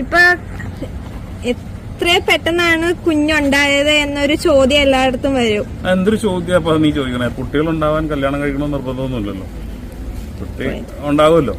ഇപ്പൊ എത്ര പെട്ടെന്നാണ് കുഞ്ഞുണ്ടായത് എന്നൊരു ചോദ്യം എല്ലായിടത്തും വരും. എന്തൊരു ചോദ്യം അപ്പൊ നീ ചോദിക്കണേ? കുട്ടികൾ ഉണ്ടാവാൻ കല്യാണം കഴിക്കണമെന്ന് നിർബന്ധമൊന്നുമില്ലല്ലോ. കുട്ടി ഉണ്ടാവുമല്ലോ.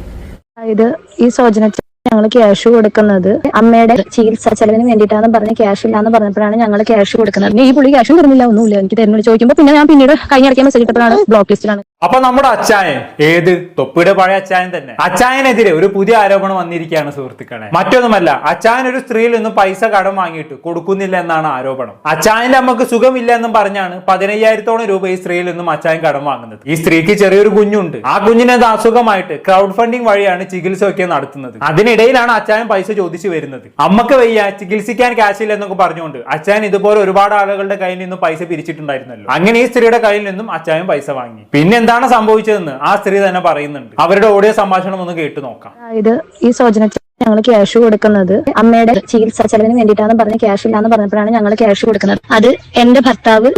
അതായത് ഈ സോജന ഞങ്ങൾ ക്യാഷ് കൊടുക്കുന്നത് അമ്മയുടെ ചികിത്സ ചെലവിന് വേണ്ടിയിട്ടാന്ന് പറഞ്ഞ് ക്യാഷ് ഇല്ലാന്ന് പറഞ്ഞപ്പോഴാണ് ഞങ്ങൾ ക്യാഷ് കൊടുക്കുന്നത്. ഈ പുള്ളി ക്യാഷും തരുന്നില്ല ഒന്നുമില്ല. എനിക്ക് തരുന്നു ചോദിക്കുമ്പോൾ പിന്നെ ഞാൻ പിന്നീട് കഴിഞ്ഞ മെസ്സേജ് ഇട്ടപ്പോഴാണ് ബ്ലോക്ക് ലിസ്റ്റിലാണ് അപ്പൊ നമ്മുടെ അച്ചായൻ ഏത്? തൊപ്പിയുടെ പഴയ അച്ചായൻ തന്നെ. അച്ചായനെതിരെ ഒരു പുതിയ ആരോപണം വന്നിരിക്കുകയാണ് സുഹൃത്തുക്കളെ. മറ്റൊന്നുമല്ല അച്ചായൻ ഒരു സ്ത്രീയിൽ നിന്നും പൈസ കടം വാങ്ങിയിട്ട് കൊടുക്കുന്നില്ല എന്നാണ് ആരോപണം. അച്ചായന്റെ അമ്മയ്ക്ക് സുഖമില്ല എന്നും പറഞ്ഞാണ് പതിനയ്യായിരത്തോളം രൂപ ഈ സ്ത്രീയിൽ നിന്നും അച്ചായൻ കടം വാങ്ങുന്നത്. ഈ സ്ത്രീക്ക് ചെറിയൊരു കുഞ്ഞുണ്ട്. ആ കുഞ്ഞിനെ അസുഖമായിട്ട് ക്രൗഡ് ഫണ്ടിങ് വഴിയാണ് ചികിത്സയൊക്കെ നടത്തുന്നത്. അതിനിടയിലാണ് അച്ചായൻ പൈസ ചോദിച്ചു വരുന്നത്. അമ്മയ്ക്ക് വയ്യ ചികിത്സിക്കാൻ ഇല്ല എന്നൊക്കെ പറഞ്ഞുകൊണ്ട് അച്ചായൻ ഇതുപോലെ ഒരുപാട് ആളുകളുടെ കയ്യിൽ നിന്നും പൈസ പിരിച്ചിട്ടുണ്ടായിരുന്നല്ലോ. അങ്ങനെ ഈ സ്ത്രീയുടെ കയ്യിൽ നിന്നും അച്ചായൻ പൈസ വാങ്ങി. പിന്നെ എന്താണ് സംഭവിച്ചതെന്ന് ആ സ്ത്രീ തന്നെ പറയുന്നുണ്ട്. അവരുടെ ഓഡിയോ സംഭാഷണം ഒന്ന് കേട്ടു നോക്കാം. ഇത് ഈ സോജന ഞങ്ങൾ ക്യാഷ് കൊടുക്കുന്നത്. അമ്മയുടെ ചികിത്സ ചെലവിന് വേണ്ടിയിട്ടാന്ന് പറഞ്ഞ് ക്യാഷ് ഇല്ലാന്ന് പറഞ്ഞപ്പോഴാണ് ഞങ്ങൾ ക്യാഷ് കൊടുക്കുന്നത്. അത് എന്റെ ഭർത്താവ്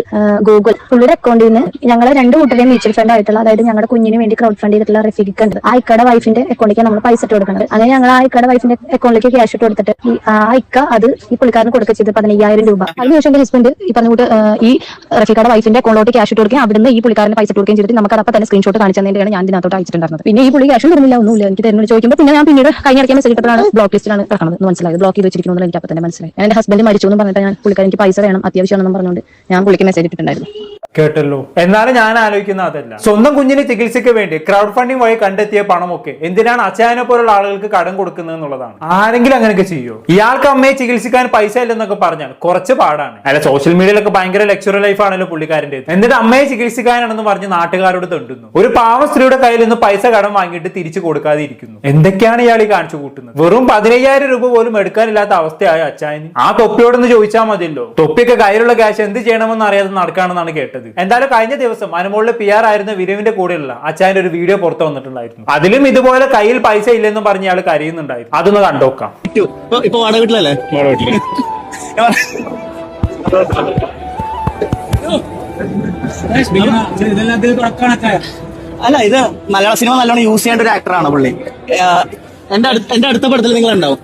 ഗൂഗിൾ പുള്ളിയുടെ അക്കൗണ്ടിൽ നിന്ന് ഞങ്ങൾ രണ്ട് കൂട്ടരെയും മ്യൂച്വൽ ഫണ്ട് ആയിട്ടുള്ള അതായത് ഞങ്ങളുടെ കുഞ്ഞിന് വേണ്ടി ക്രൗഡ് ഫണ്ട് ചെയ്തിട്ടുള്ള റെഫിക്ക് ഉണ്ട്. ആ ഇക്കയുടെ വൈഫിന്റെ അക്കൗണ്ടിലേക്ക് നമ്മൾ പൈസ ഇട്ട് കൊടുക്കുന്നത് അങ്ങനെ ഞങ്ങൾ ആ ഇക്കയുടെ വൈഫിന്റെ അക്കൗണ്ടിലേക്ക് ക്യാഷ് ഇട്ട് കൊടുത്തിട്ട് ഈ ആ ഇക്ക അത് ഈ പുള്ളിക്കാരന് കൊടുക്കുക ചെയ്ത്. പതിനയ്യായിരം രൂപ. അതിനുശേഷം എന്റെ ഹസ്ബൻഡ് ഈ പറഞ്ഞ കൂട്ട് ഈ റഫീഖയുടെ വൈഫിന്റെ അക്കൗണ്ടിലോട്ട് ക്യാഷ് ഇട്ട് കൊടുക്കുകയും അവിടുന്ന് ഈ പുള്ളിക്കാരന് പൈസ കൊടുക്കുകയും ചെയ്തിട്ട് നമുക്ക് അതപ്പോൾ തന്നെ സ്ക്രീൻഷോട്ട് കാണിച്ചു തന്നതിന്റെയാണ് ഞാൻ ഇതിനകത്തോട്ട് അയച്ചിട്ടുണ്ടായിരുന്നത്. പിന്നെ ഈ പുള്ളി ക്യാഷ് തരുന്നില്ല ഒന്നുമില്ല. എനിക്ക് തരുന്നില്ല ചോദിക്കുമ്പോൾ പിന്നെ ഞാൻ പിന്നീട് കഴിഞ്ഞിടയ്ക്ക് മെസ്സേജ് ഇട്ടപ്പോഴാണ് ബ്ലോക്ക് ലിസ്റ്റിലാണ് കിടക്കുന്നത് എന്ന് മനസ്സിലായത് ബ്ലോക്ക് ചെയ്ത് വെച്ചിരിക്കുന്നു എനിക്ക് അപ്പം തന്നെ മനസ്സിലായി എന്റെ ഹസ്ബൻഡ് മരിച്ചു എന്ന് പറഞ്ഞിട്ട് ഞാൻ പുള്ളിക്കാരൻ എനിക്ക് പൈസ വേണം അത്യാവശ്യമാണെന്ന് പറഞ്ഞുകൊണ്ട് ഞാൻ പുള്ളിക്ക് മെസ്സേജ് ഇട്ടിട്ടുണ്ടായിരുന്നു. കേട്ടല്ലോ. എന്നാലും ഞാൻ ആലോചിക്കുന്ന അതല്ല. സ്വന്തം കുഞ്ഞിന് ചികിത്സയ്ക്ക് വേണ്ടി ക്രൗഡ് ഫണ്ടിങ് വഴി കണ്ടെത്തിയ പണമൊക്കെ എന്തിനാണ് അച്ചായനെ പോലുള്ള ആളുകൾക്ക് കടം കൊടുക്കുന്നത് എന്നുള്ളതാണ്. ആരെങ്കിലും അങ്ങനെയൊക്കെ ചെയ്യോ? ഇയാൾക്ക് അമ്മയെ ചികിത്സിക്കാൻ പൈസ ഇല്ലെന്നൊക്കെ പറഞ്ഞാൽ കുറച്ച് പാടാണ്. അല്ല സോഷ്യൽ മീഡിയയിലൊക്കെ ഭയങ്കര ലക്ഷറി ലൈഫ് ആണല്ലോ പുള്ളിക്കാരന്റെ എന്നിട്ട് അമ്മയെ ചികിത്സിക്കാനാണെന്ന് പറഞ്ഞ് നാട്ടുകാരോട് തെണ്ടുന്നു. ഒരു പാവ സ്ത്രീയുടെ കയ്യിൽ നിന്ന് പൈസ കടം വാങ്ങിയിട്ട് തിരിച്ചു കൊടുക്കാതെ ഇരിക്കുന്നു എന്തൊക്കെയാണ് ഇയാൾ ഈ കാണിച്ചു കൂട്ടുന്നത്? വെറും പതിനയ്യായിരം രൂപ പോലും എടുക്കാനില്ലാത്ത അവസ്ഥയായ അച്ചായന് ആ തൊപ്പിയോടൊന്ന് ചോദിച്ചാൽ മതിയല്ലോ. തൊപ്പിയൊക്കെ കയ്യിലുള്ള ക്യാഷ് എന്ത് ചെയ്യണമെന്ന് അറിയാതെ നടക്കാണെന്നാണ് കേട്ടത്. എന്തായാലും കഴിഞ്ഞ ദിവസം അനുമോളിലെ പി ആർ ആയിരുന്ന വിരുവിന്റെ കൂടെയുള്ള അച്ചായന്റെ ഒരു വീഡിയോ പുറത്തു വന്നിട്ടുണ്ടായിരുന്നു. അതിലും ഇതുപോലെ കയ്യിൽ പൈസ ഇല്ലെന്ന് പറഞ്ഞ് ഇയാൾ കരയുന്നുണ്ടായിരുന്നു. അതൊന്ന് കണ്ടോക്കാം ഇപ്പൊ വീട്ടിലല്ലേ? വാടക അല്ല ഇത് മലയാള സിനിമ നല്ലോണം യൂസ് ചെയ്യേണ്ട ഒരു ആക്ടറാണ് പുള്ളി. ആ, എന്റെ അടുത്ത എന്റെ അടുത്ത പടത്തിൽ നിങ്ങൾ ഉണ്ടാവും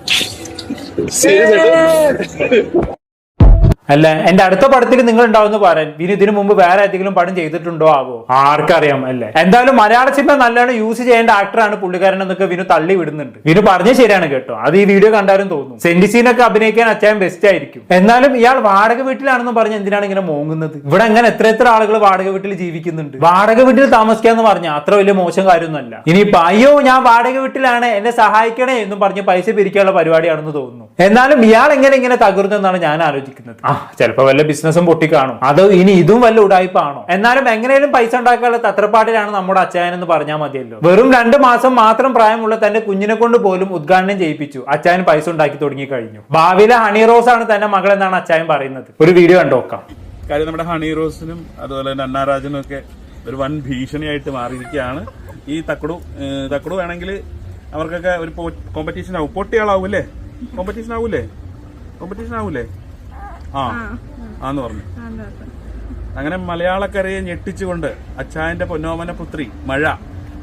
അല്ല എന്റെ അടുത്ത പടത്തിൽ നിങ്ങൾ ഉണ്ടാവുന്ന പറയാൻ പിന്നെ ഇതിനു മുമ്പ് വേറെ ഏതെങ്കിലും പടം ചെയ്തിട്ടുണ്ടോ ആവോ? ആർക്കറിയാം അല്ലേ? എന്തായാലും മലയാള സിനിമ നല്ലോണം യൂസ് ചെയ്യേണ്ട ആക്ടറാണ് പുള്ളിക്കാരൻ എന്നൊക്കെ വിനു തള്ളി വിടുന്നുണ്ട്. വിനു പറഞ്ഞ ശരിയാണ് കേട്ടോ. അത് ഈ വീഡിയോ കണ്ടാലും തോന്നും. സെന്റി സീനൊക്കെ അഭിനയിക്കാൻ അച്ഛായം ബെസ്റ്റ് ആയിരിക്കും. എന്നാലും ഇയാൾ വാടക വീട്ടിലാണെന്ന് പറഞ്ഞ് എന്തിനാണ് ഇങ്ങനെ മോങ്ങുന്നത്? ഇവിടെ അങ്ങനെ എത്ര എത്ര ആളുകൾ വാടക വീട്ടിൽ ജീവിക്കുന്നുണ്ട്. വാടക വീട്ടിൽ താമസിക്കാന്ന് പറഞ്ഞാൽ അത്ര വലിയ മോശം കാര്യമൊന്നുമല്ല. ഇനിയിപ്പോ അയ്യോ ഞാൻ വാടക വീട്ടിലാണ് എന്നെ സഹായിക്കണേ എന്നും പറഞ്ഞ് പൈസ പിരിക്കാനുള്ള പരിപാടിയാണെന്ന് തോന്നുന്നു. എന്നാലും ഇയാൾ എങ്ങനെ ഇങ്ങനെ തകർന്നെന്നാണ് ഞാൻ ആലോചിക്കുന്നത്. ആ ചിലപ്പോ വല്ല ബിസിനസ്സും പൊട്ടിക്കാണോ. അതോ ഇനി ഇതും വല്ല ഉടായ്പാണോ എന്നാലും എങ്ങനെയും പൈസ ഉണ്ടാക്കാനുള്ള തത്രപ്പാടിലാണ് നമ്മുടെ അച്ചായൻ എന്ന് പറഞ്ഞാൽ മതിയല്ലോ. വെറും രണ്ട് മാസം മാത്രം പ്രായമുള്ള തന്റെ കുഞ്ഞിനെ കൊണ്ട് പോലും ഉദ്ഘാടനം ചെയ്യിപ്പിച്ചു. അച്ചായൻ പൈസ ഉണ്ടാക്കി തുടങ്ങി കഴിഞ്ഞു. ഭാവിയിലെ ഹണി റോസ് ആണ് തന്റെ മകൾ എന്നാണ് അച്ചായൻ പറയുന്നത്. ഒരു വീഡിയോ കണ്ടോക്കാം കാര്യം നമ്മുടെ ഹണി റോസിനും അതുപോലെ തന്നെ അന്നാരാജനും ഒക്കെ ഒരു വൻ ഭീഷണിയായിട്ട് മാറിയിരിക്കുകയാണ്. ഈ തക്കടു തക്കടു വേണമെങ്കിൽ അവർക്കൊക്കെ ഒരു കോമ്പറ്റീഷൻ ആവും. പൊട്ടിയാളാവൂലേ കോമ്പറ്റീഷൻ ആവൂലേ കോമ്പറ്റീഷൻ ആവൂലേ ആ. ആന്ന് പറഞ്ഞു. അങ്ങനെ മലയാളക്കരയെ ഞെട്ടിച്ചുകൊണ്ട് അച്ചായന്റെ പൊന്നോമന പുത്രി മഴ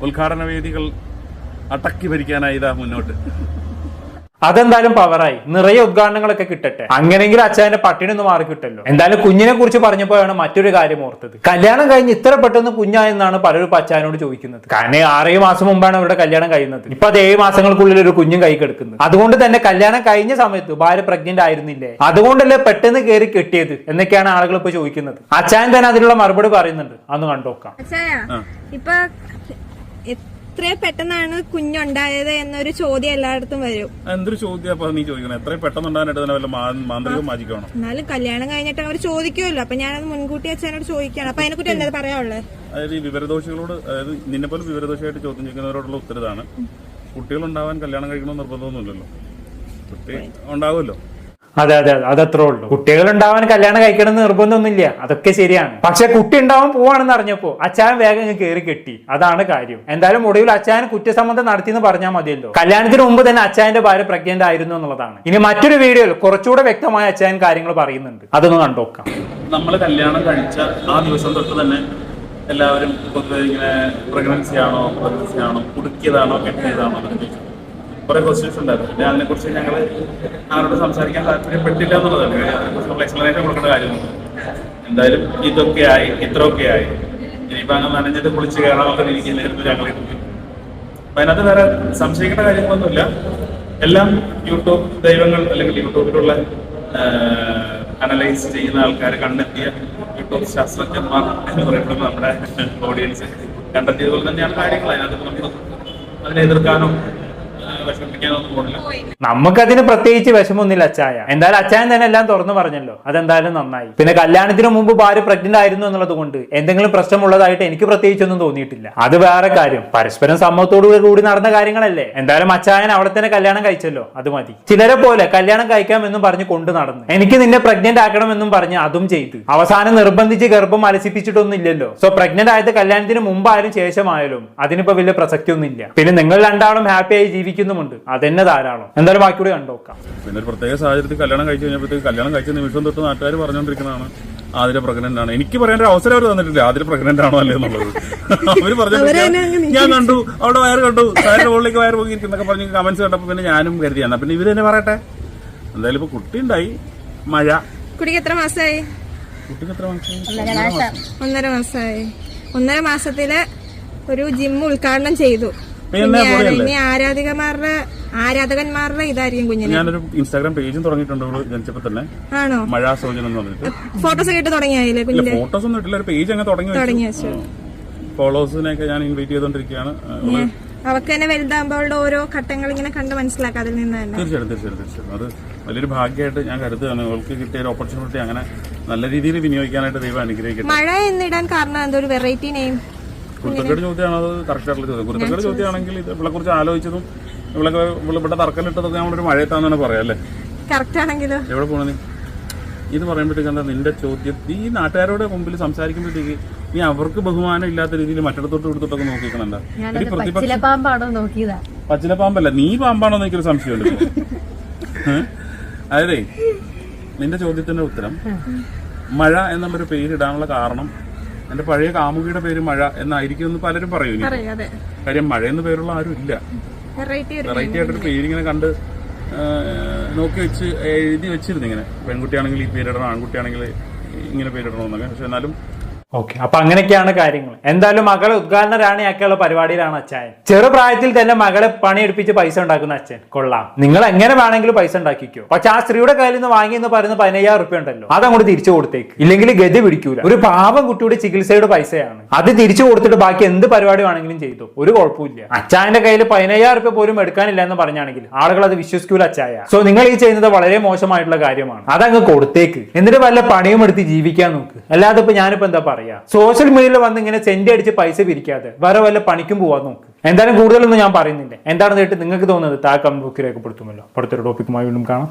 ഉദ്ഘാടന വേദികൾ അടക്കി ഭരിക്കാനായി ഇതാ മുന്നോട്ട്. അതെന്തായാലും പവറായി നിറയെ ഉദ്ഘാടനങ്ങളൊക്കെ കിട്ടട്ടെ. അങ്ങനെയെങ്കിലും അച്ഛന്റെ പട്ടിണി ഒന്ന് മാറി കിട്ടല്ലോ. എന്തായാലും കുഞ്ഞിനെ കുറിച്ച് പറഞ്ഞപ്പോഴാണ് മറ്റൊരു കാര്യം ഓർത്തത്. കല്യാണം കഴിഞ്ഞ് ഇത്ര പെട്ടെന്ന് കുഞ്ഞായെന്നാണ് പലരും ഇപ്പൊ അച്ഛനോട് ചോദിക്കുന്നത്. കാരണം ആറേഴ് മാസം മുമ്പാണ് അവരുടെ കല്യാണം കഴിയുന്നത്. ഇപ്പൊ അത് ഏഴ് മാസങ്ങൾക്കുള്ളിൽ ഒരു കുഞ്ഞും കൈ കെടുക്കുന്നത് അതുകൊണ്ട് തന്നെ കല്യാണം കഴിഞ്ഞ സമയത്ത് ഭാര്യ പ്രഗ്നന്റ് ആയിരുന്നില്ലേ? അതുകൊണ്ടല്ലേ പെട്ടെന്ന് കയറി കെട്ടിയത് എന്നൊക്കെയാണ് ആളുകൾ ഇപ്പൊ ചോദിക്കുന്നത്. അച്ഛൻ തന്നെ അതിനുള്ള മറുപടി പറയുന്നുണ്ട്. അന്ന് കണ്ടോക്കാം. ഇപ്പൊ എത്ര പെട്ടെന്നാണ് കുഞ്ഞുണ്ടായത് എന്നൊരു ചോദ്യം എല്ലായിടത്തും വരും. എന്തൊരു ചോദ്യം നീ ചോദിക്കണം? എത്രയും പെട്ടെന്ന് ഉണ്ടാകാനായിട്ട് തന്നെ വല്ല മാ- മാന്ത്രികവും മാജിക്കാണോ എന്നാലും കല്യാണം കഴിഞ്ഞിട്ട് അവർ ചോദിക്കുമല്ലോ. അപ്പൊ ഞാനത് മുൻകൂട്ടി അച്ഛനോട് ചോദിക്കുകയാണ്. അപ്പൊ അതിനെക്കുറിച്ച് എന്താ പറയാനുള്ളത്? അതായത് ഈ വിവരദോഷികളോട് അതായത് നിന്നെ പോലെ വിവരദോഷിയായിട്ട് ചോദ്യം ചെയ്യുന്നവരോടുള്ള ഉത്തരതാണ്. കുട്ടികൾ ഉണ്ടാവാൻ കല്യാണം കഴിക്കണമെന്ന് നിർബന്ധമൊന്നുമില്ലല്ലോ. കുട്ടി ഉണ്ടാവുമല്ലോ. അതെ അതെ അതെ. അതത്രേ ഉള്ളൂ. കുട്ടികൾ ഉണ്ടാവാൻ കല്യാണം കഴിക്കണം എന്ന് നിർബന്ധമൊന്നുമില്ല. അതൊക്കെ ശരിയാണ്. പക്ഷെ കുട്ടി ഉണ്ടാവാൻ പോവാണെന്ന് അറിഞ്ഞപ്പോ അച്ചായൻ വേഗം കയറി കെട്ടി. അതാണ് കാര്യം. എന്തായാലും ഒടുവിൽ അച്ചായൻ കുറ്റസമ്മതം നടത്തി എന്ന് പറഞ്ഞാൽ മതിയല്ലോ. കല്യാണത്തിന് മുമ്പ് തന്നെ അച്ചായന്റെ ഭാര്യ പ്രഗ്നന്റ് ആയിരുന്നു എന്നുള്ളതാണ്. ഇനി മറ്റൊരു വീഡിയോയിൽ കുറച്ചുകൂടെ വ്യക്തമായ അച്ചായൻ കാര്യങ്ങൾ പറയുന്നുണ്ട്. അതൊന്ന് കണ്ടോക്കാം നമ്മൾ കല്യാണം കഴിച്ച ആ ദിവസം തൊട്ട് തന്നെ എല്ലാവരും പൊതുവെ ഇങ്ങനെ പ്രഗ്നൻസി ആണോ പ്രഗ്നൻസി ആണോ കുടുക്കിയതാണോ കെട്ടിയതാണോ എന്നൊക്കെ കുറെ ക്വസ്റ്റ്യൻസ് ഉണ്ടായിരുന്നു. പിന്നെ അതിനെക്കുറിച്ച് ഞങ്ങൾ ആരോട് സംസാരിക്കാൻ താല്പര്യപ്പെട്ടില്ല എന്നുള്ളതാണ്. അതിനെക്കുറിച്ച് നമ്മൾ എക്സ്പ്ലനേഷൻ കൊടുക്കേണ്ട കാര്യമൊന്നും എന്തായാലും ഇതൊക്കെ ആയി ഇത്രയൊക്കെ ആയി. ഇനിയിപ്പോൾ അങ്ങ് നനഞ്ഞിട്ട് കുളിച്ച് കയറാമൊക്കെ ഇരിക്കുന്നതായിരുന്നു ഞങ്ങൾ അപ്പം അതിനകത്ത് വേറെ സംശയിക്കേണ്ട കാര്യങ്ങളൊന്നുമില്ല. എല്ലാം യൂട്യൂബ് ദൈവങ്ങൾ അല്ലെങ്കിൽ യൂട്യൂബിലുള്ള അനലൈസ് ചെയ്യുന്ന ആൾക്കാർ കണ്ടെത്തിയ യൂട്യൂബ് ശാസ്ത്രജ്ഞന്മാർ എന്ന് പറയുന്നത് നമ്മുടെ ഓഡിയൻസ് കണ്ടെത്തിയതുപോലെ തന്നെയാണ് കാര്യങ്ങൾ. അതിനകത്ത് നമുക്ക് അതിനെ എതിർക്കാനോ ആ, വിഷമിപ്പിക്കാനോ ഒന്നും നമുക്കതിന് പ്രത്യേകിച്ച് വിഷമൊന്നുമില്ല അച്ചായ. എന്തായാലും അച്ചായൻ തന്നെ എല്ലാം തുറന്നു പറഞ്ഞല്ലോ. അതെന്തായാലും നന്നായി. പിന്നെ കല്യാണത്തിന് മുമ്പ് ഭാര്യ പ്രഗ്നന്റ് ആയിരുന്നു എന്നുള്ളത് കൊണ്ട് എന്തെങ്കിലും പ്രശ്നമുള്ളതായിട്ട് എനിക്ക് പ്രത്യേകിച്ചൊന്നും തോന്നിയിട്ടില്ല. അത് വേറെ കാര്യം. പരസ്പരം സമ്മതത്തോടു കൂടി നടന്ന കാര്യങ്ങളല്ലേ. എന്തായാലും അച്ചായൻ അവിടെ തന്നെ കല്യാണം കഴിച്ചല്ലോ. അത് മതി. ചിലരെ പോലെ കല്യാണം കഴിക്കാമെന്നും പറഞ്ഞ് കൊണ്ടു നടന്നു. എനിക്ക് നിന്നെ പ്രഗ്നന്റ് ആക്കണമെന്നും പറഞ്ഞ് അതും ചെയ്തു. അവസാനം നിർബന്ധിച്ച് ഗർഭം അലസിപ്പിച്ചിട്ടൊന്നും ഇല്ലല്ലോ. സോ പ്രഗ്നന്റ് ആയത് കല്യാണത്തിന് മുമ്പായാലും ശേഷമായാലും അതിനിപ്പോ വലിയ പ്രസക്തി ഒന്നും ഇല്ല പിന്നെ നിങ്ങൾ രണ്ടാളും ഹാപ്പിയായി ജീവിക്കുന്നുമുണ്ട് അതെന്നെ ധാരാളം. എന്തായാലും ബാക്കി ബാക്കിയൂടെ കണ്ടുനോക്കാം പിന്നെ ഒരു പ്രത്യേക സാഹചര്യത്തിൽ കല്യാണം കഴിച്ചു കഴിഞ്ഞപ്പോഴത്തേക്ക് കല്യാണം കഴിച്ച നിമിഷം തൊട്ട് നാട്ടുകാർ പറഞ്ഞുകൊണ്ടിരിക്കുന്നതാണ് ആതിര പ്രഗ്നന്റ് ആണ് എനിക്ക് പറയാൻ ഒരു അവസരം അവർ തന്നിട്ടില്ല. ആതിര പ്രഗ്നന്റ് ആണോ അല്ലേ എന്നുള്ളത്. അവർ പറഞ്ഞു ഞാൻ കണ്ടു. അവിടെ വയർ കണ്ടു. സാറിന്റെ മുകളിലേക്ക് വയർ പോയിരിക്കുന്നൊക്കെ പറഞ്ഞ് കമന്റ്സ് കണ്ടപ്പോ പിന്നെ ഞാനും കരുതി. എന്നാ പിന്നെ ഇവർ തന്നെ പറയട്ടെ. എന്തായാലും ഇപ്പൊ കുട്ടി ഉണ്ടായി. മഴ. കുട്ടിക്ക് എത്ര മാസമായി കുട്ടിക്ക് എത്ര മനസ്സിലായി ഒന്നര മാസമായി ഒന്നര മാസത്തിൽ ഒരു ജിം ഉദ്ഘാടനം ചെയ്തു. ഇനി ആരാധികമാരുടെ ആരാധകന്മാരുടെ ഇതായിരിക്കും കുഞ്ഞിന്. ഞാനൊരു ഇൻസ്റ്റാഗ്രാം പേജും തുടങ്ങിയിട്ടുണ്ട് അവൾ ജനിച്ചപ്പോ തന്നെ. ആണോ? മഴ സൗജനം എന്ന് പറഞ്ഞിട്ട്. ഫോട്ടോസ് ഇട്ട് തുടങ്ങിയായില്ലേ കുഞ്ഞിന്റെ ഫോട്ടോസ് ഒന്നും ഇട്ടില്ല ഒരു പേജ് അങ്ങനെ തുടങ്ങി തുടങ്ങി വെച്ചു. ഫോളോവേഴ്സിനെയൊക്കെ ഞാൻ ഇൻവൈറ്റ് ചെയ്തോണ്ടിരിക്കുകയാണ്. അവൾ അവർക്ക് തന്നെ വലുതാകുമ്പോൾ ഓരോ ഘട്ടങ്ങൾ ഇങ്ങനെ കണ്ട് മനസ്സിലാക്കാം അതിൽ നിന്ന് തന്നെ. തീർച്ചയായിട്ടും തീർച്ചയായിട്ടും തീർച്ചയായിട്ടും. അത് വലിയൊരു ഭാഗ്യമായിട്ട് ഞാൻ കരുതുകയാണ്. അവൾക്ക് കിട്ടിയ ഒരു ഓപ്പർച്യൂണിറ്റി അങ്ങനെ നല്ല രീതിയിൽ വിനിയോഗിക്കാനായിട്ട് ദൈവം അനുഗ്രഹിക്കട്ടെ. മഴ എന്നിടാൻ കാരണം എന്തോ? ഒരു വെറൈറ്റി നെയിം കുരുത്തക്കേട് ചോദ്യമാണ് അത് കറക്റ്റ് ആയിട്ടുള്ള ചോദ്യം. കുരുത്തക്കേട് ചോദ്യമാണെങ്കിൽ ഇത് ഇവിടെ കുറിച്ച് ആലോചിച്ചതും ഇവിടെ ഇവിടെ തറക്കല്ലിട്ടതൊക്കെ നമ്മളൊരു മഴയത്താന്ന് പറയാം അല്ലേ? കറക്റ്റ് ആണെങ്കിലോ. എവിടെ പോണ നീ? ഇത് പറയുമ്പോഴത്തേക്ക് എന്താ നിന്റെ ചോദ്യം? ഈ നാട്ടുകാരുടെ മുമ്പിൽ സംസാരിക്കുമ്പോഴത്തേക്ക് നീ അവർക്ക് ബഹുമാനം ഇല്ലാത്ത രീതിയിൽ മറ്റിടത്തോട്ട് കൊടുത്തിട്ടൊക്കെ നോക്കിയതാ? പച്ചില പാമ്പല്ല നീ പാമ്പാണോ എനിക്കൊരു സംശയമുണ്ട്. അതെ നിന്റെ ചോദ്യത്തിന്റെ ഉത്തരം മഴ എന്നുള്ളൊരു പേരിടാനുള്ള കാരണം എന്റെ പഴയ കാമുകിയുടെ പേര് മഴ എന്നായിരിക്കും എന്ന് പലരും പറയും കാര്യം മഴ എന്ന് പേരുള്ള ആരും ഇല്ല. വെറൈറ്റി ആയിട്ടൊരു പേരിങ്ങനെ കണ്ട് നോക്കി വെച്ച് എഴുതി വെച്ചിരുന്നു ഇങ്ങനെ. പെൺകുട്ടിയാണെങ്കിൽ ഈ പേരിടണം ആൺകുട്ടിയാണെങ്കിൽ ഇങ്ങനെ പേരിടണമെന്നൊക്കെ. പക്ഷെ എന്നാലും ഓക്കെ. അപ്പൊ അങ്ങനെയൊക്കെയാണ് കാര്യങ്ങൾ. എന്തായാലും മകളെ ഉദ്ഘാടന റാണിയാക്കിയുള്ള പരിപാടിയിലാണ് അച്ഛൻ ചെറുപ്രായത്തിൽ തന്നെ മകളെ പണിയെടുപ്പിച്ച് പൈസ ഉണ്ടാക്കുന്ന അച്ഛൻ. കൊള്ളാം. നിങ്ങൾ എങ്ങനെ വേണമെങ്കിലും പൈസ ഉണ്ടാക്കിക്കോ. പക്ഷെ ആ സ്ത്രീയുടെ കയ്യിൽ നിന്ന് വാങ്ങി എന്ന് പറയുന്ന പതിനയ്യായിരം റുപ്യ ഉണ്ടല്ലോ. അത് അങ്ങോട്ട് തിരിച്ചു കൊടുത്തേക്ക്. ഇല്ലെങ്കിൽ ഗതി പിടിക്കൂല. ഒരു പാവം കുട്ടിയുടെ ചികിത്സയുടെ പൈസയാണ്. അത് തിരിച്ചു കൊടുത്തിട്ട് ബാക്കി എന്ത് പരിപാടി വേണമെങ്കിലും ചെയ്തു. ഒരു കുഴപ്പമില്ല അച്ചായന്റെ കയ്യിൽ പതിനയ്യായിരം റുപ്യ പോലും എടുക്കാനില്ല എന്ന് പറഞ്ഞാണെങ്കിൽ ആളുകൾ അത് വിശ്വസിക്കൂല അച്ചായ. സോ നിങ്ങൾ ഈ ചെയ്യുന്നത് വളരെ മോശമായിട്ടുള്ള കാര്യമാണ്. അതങ്ങ് കൊടുത്തേക്ക്. എന്നിട്ട് വല്ല പണിയും എടുത്ത് ജീവിക്കാൻ നോക്ക്. അല്ലാതെ ഇപ്പൊ ഞാനിപ്പോ എന്താ പറയാ. സോഷ്യൽ മീഡിയയിൽ വന്ന് ഇങ്ങനെ സെന്റ് അടിച്ച് പൈസ പിരിക്കാതെ വേറെ വല്ല പണിക്കും പോവാൻ നോക്ക്. എന്തായാലും കൂടുതലൊന്നും ഞാൻ പറയുന്നില്ല. എന്താണെന്ന് കേട്ട് നിങ്ങൾക്ക് തോന്നുന്നത് താ കമന്റ് ബുക്കിൽ രേഖപ്പെടുത്തുമല്ലോ അടുത്തൊരു ടോപ്പിക്കുമായി വീണ്ടും കാണാം.